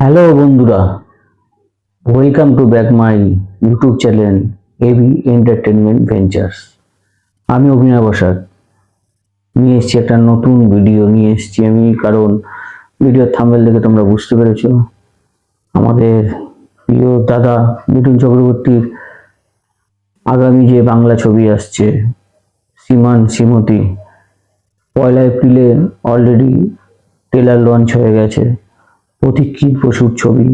Hello বন্ধুরা, welcome to back my YouTube channel AB entertainment ventures. আমি অভিনয় বসাক। নিয়ে এসেছি একটা নতুন ভিডিও, নিয়ে এসেছি আমি, কারণ ভিডিওর থাম্বেল দেখে তোমরা বুঝতে পেরেছ। আমাদের প্রিয় দাদা মিঠুন চক্রবর্তীর আগামী যে বাংলা ছবি আসছে, সীমান শ্রীমতী, পয়লা এপ্রিলে অলরেডি ট্রেলার লঞ্চ হয়ে গেছে। প্রতীক্ষিত প্রচুর ছবি।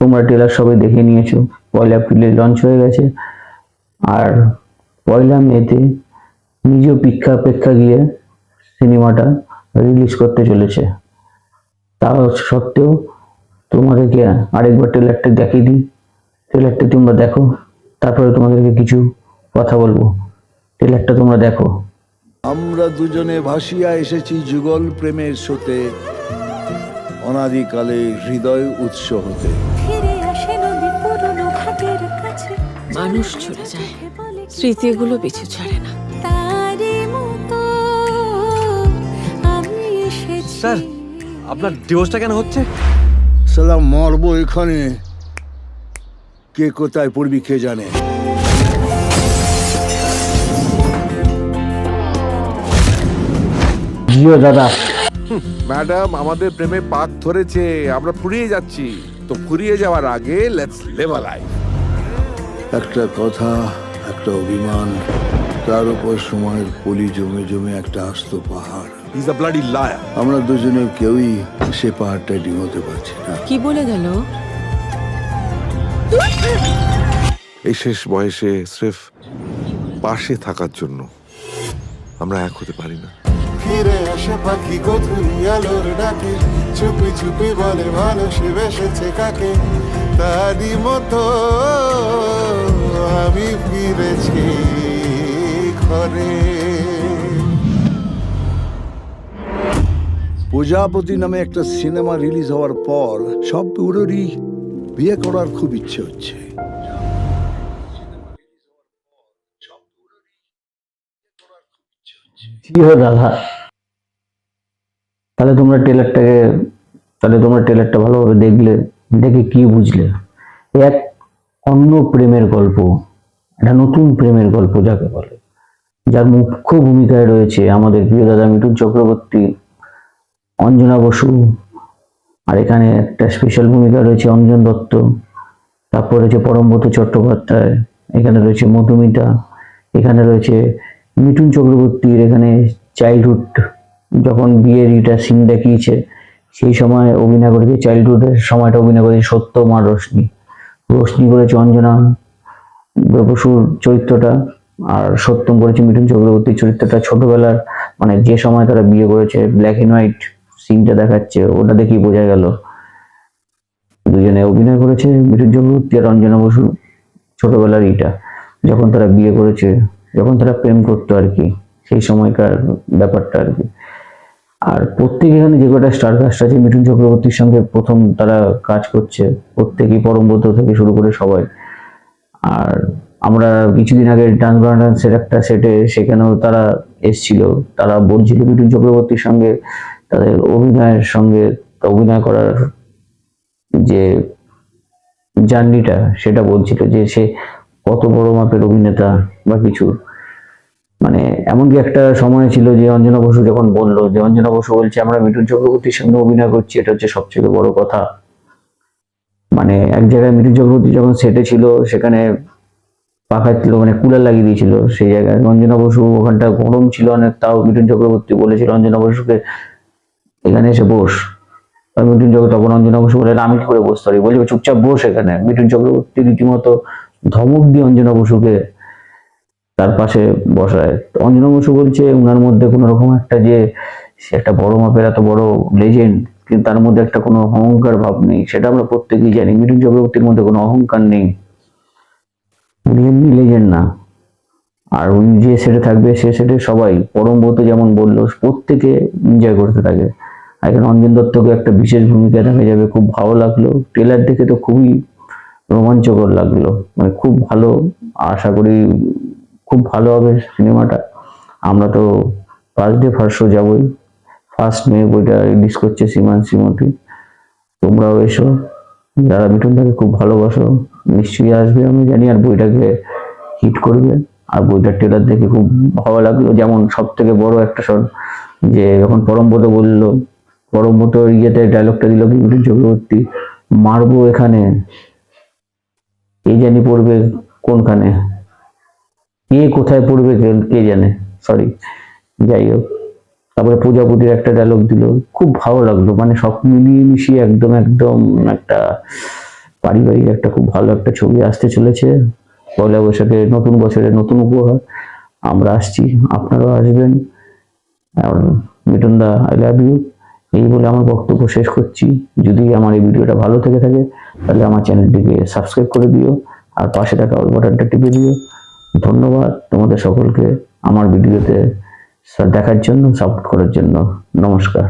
তোমরা ট্রেলার সবাই দেখে নিয়েছো। পয়লা এপ্রিলে লঞ্চ হয়ে গেছে। আর পয়লা মেতে নিজ পিক্ষা অপেক্ষা গিয়ে সিনেমাটা রিলিজ করতে চলেছে। তা সত্ত্বেও তোমাদেরকে আরেকবার ট্রেলারটা দেখিয়ে দিই। ট্রেলারটা তোমরা দেখো, তারপরে তোমাদেরকে কিছু কথা বলব। ট্রেলারটা তোমরা দেখো। আমরা দুজনে ভাসিয়া এসেছি যুগল প্রেমের স্রোতে। অনাদিকালে হৃদয় উৎস হতে। মানুষ চলে যায়। স্মৃতিগুলো পিছু ছাড়ে না। স্যার আপনার ডিভোর্সটা কেন হচ্ছে? সালাম মরবো এখানে। কে কোথায় পড়বি কে জানে। জিও দাদা ম্যাডাম আমাদের প্রেমে পাক ধরেছে আমরা ফুরিয়ে যাচ্ছি। তো ফুরিয়ে যাওয়ার আগে লেটস লিভ আ লাইফ একটা কথা একটা অভিমান তার উপর সময়ের পলি জমে জমে একটা আস্ত পাহাড়। ইজ আ ব্লাডি লায়ার আমরা দুজনে কেউই সে পাহাড়টা ডিঙোতে পারছি না। কি বলে গেল? এই শেষ বয়সে স্রেফ পাশে থাকার জন্য আমরা এক হতে পারি না। ফিরে আসে পাখি গধুলি আলোর ডাকে। চুপি চুপি বলে, ভালো সে বেসেছে কাকে? তারই মতো আমি ফিরেছি ঘরে। প্রজাপতি নামে একটা সিনেমা রিলিজ হওয়ার পর সব পুরোরই বিয়ে করার খুব ইচ্ছে হচ্ছে। জিও দাদা তাহলে তোমরা ট্রেলারটাকে তাহলে তোমরা ট্রেলারটা ভালোভাবে দেখলে, দেখে কি বুঝলে? এক অন্য প্রেমের গল্প, একটা নতুন প্রেমের গল্প যাকে বলে, যার মুখ্য ভূমিকায় রয়েছে আমাদের প্রিয় দাদা মিঠুন চক্রবর্তী, অঞ্জনা বসু, আর এখানে একটা স্পেশাল ভূমিকা রয়েছে অঞ্জন দত্ত, তারপর রয়েছে পরমব্রত চট্টোপাধ্যায়, এখানে রয়েছে মধুমিতা, এখানে রয়েছে মিঠুন চক্রবর্তীর এখানে চাইল্ডহুড যখন বিয়ের ইটা সিন দেখিয়েছে, সেই সময় অভিনয় করেছে চাইল্ডহুডের সময়টা অভিনয় করেছে সত্য মা রশ্মি। রশ্মি করেছে অঞ্জনা বসুর চরিত্রটা আর সত্যম করেছে মিঠুন চক্রবর্তীর চরিত্রটা। ছোটবেলার মানে যে সময় তারা বিয়ে করেছে ব্ল্যাক অ্যান্ড হোয়াইট সিনটা দেখাচ্ছে, ওটা দেখেই বোঝা গেল। দুজনে অভিনয় করেছে মিঠুন চক্রবর্তী আর অঞ্জনা বসু ছোটবেলার ইটা যখন তারা বিয়ে করেছে। যখন তারা প্রেম করতো আর কি, সেই সময়কার ব্যাপারটা আর কি। আর প্রত্যেক এখানে যে কটা স্টার কাস্ট আছে, মিঠুন চক্রবর্তীর সঙ্গে প্রথম তারা কাজ করছে, প্রত্যেকই পরমব্রত থেকে শুরু করে সবাই। আর আমরা কিছুদিন আগে ডান্স ডান্সের একটা সেটে সেখানেও তারা এসছিল। তারা বলছিল মিঠুন চক্রবর্তীর সঙ্গে তাদের অভিনয়ের সঙ্গে অভিনয় করার যে জার্নিটা সেটা বলছিল যে সে কত বড় মাপের অভিনেতা বা কিছু। মানে এমনকি একটা সময় ছিল যে অঞ্জনা বসু যখন বলল যে, অঞ্জনা বসু বলছে, আমরা মিঠুন চক্রবর্তীর সঙ্গে অভিনয় করছি, এটা হচ্ছে সবচেয়ে বড় কথা। মানে এক জায়গায় মিঠুন চক্রবর্তী যখন সেটে ছিল, সেখানে পাখা ছিল মানে কুলার লাগিয়ে দিয়েছিল সেই জায়গায়। অঞ্জনা বসু ওখানটা গরম ছিল অনেক, তাও মিঠুন চক্রবর্তী বলেছিল, অঞ্জনা বসুকে এখানে এসে বস। মিঠুন চক্রবর্তী তখন অঞ্জনা বসু বলে আমি কি করে বসতে পারি বলছে, চুপচাপ বস এখানে। মিঠুন চক্রবর্তী রীতিমতো ধমক দিয়ে অঞ্জনা বসুকে তার পাশে বসায়। অঞ্জনা বসু বলছে ওনার মধ্যে কোনো রকম একটা যে একটা বড় মাপের এত বড় লেজেন্ড কিন্তু তার মধ্যে একটা কোনো অহংকার ভাব নেই। সেটা আমরা প্রত্যেকেই জানি। মিঠুন চক্রবর্তীর মধ্যে কোনো অহংকার নেই। উনি এমনি লেজেন্ড না। আর উনি যে সেটে থাকবে, সে সেটে সবাই। পরমব্রত যেমন বলল, প্রত্যেকে এনজয় করতে থাকে। আর এখানে অঞ্জন দত্তকে একটা বিশেষ ভূমিকা দেখা যাবে। খুব ভালো লাগল। ট্রেলার দেখে তো খুবই রোমাঞ্চকর লাগল। মানে খুব ভালো, আশা করি খুব ভালো হবে সিনেমাটা। আমরা তো ফার্স্ট ডে ফার্স্ট শো যাবোই। ফার্স্ট মে বইটা রিলিজ করছে সীমান, শ্রীমতী। তোমরাও এসো। যারা মিঠুনদাকে খুব ভালোবাসো, নিশ্চয়ই আসবে। আমি জানি আর বইটাকে হিট করবে। আর বইটার ট্রেলার দেখে খুব ভালো লাগল। যেমন সব থেকে বড় একটা শট যে যখন পরমব্রত বলল, পরমব্রত ইয়েতে ডায়লগটা দিল কি, মিঠুন চক্রবর্তী, মারবো এখানে। কে জানি পড়বে কোনখানে? কে কোথায় পড়বে কে- জানে? সরি যাই হোক। তারপরে প্রজাপতির একটা ডায়লগ দিল। খুব ভালো লাগল। মানে সব মিলিয়ে মিশিয়ে একদম একদম একটা পারিবারিক একটা খুব ভালো একটা ছবি আসতে চলেছে। পয়লা বৈশাখে নতুন বছরের নতুন উপহার। আমরা আসছি। আপনারাও আসবেন। মিটন দা আই লাভ ইউ এই বলে আমার বক্তব্য শেষ করছি। যদি আমার এই ভিডিওটা ভালো থেকে থাকে, তাহলে আমার চ্যানেলটিকে সাবস্ক্রাইব করে দিও, আর পাশে থাকা অল বাটনটা টিপে দিও। ধন্যবাদ তোমাদের সকলকে আমার ভিডিওতে দেখার জন্য সাপোর্ট করার জন্য। নমস্কার।